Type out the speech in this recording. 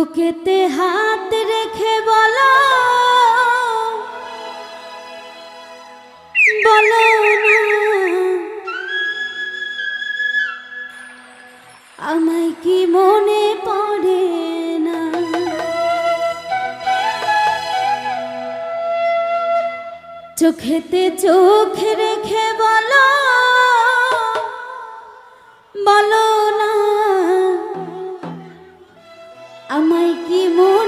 বুকেতে হাত রেখে বলো। বলো আমায় কি মনে পড়ে না? চোখেতে চোখ রেখে বলো। বলো না। কি মনে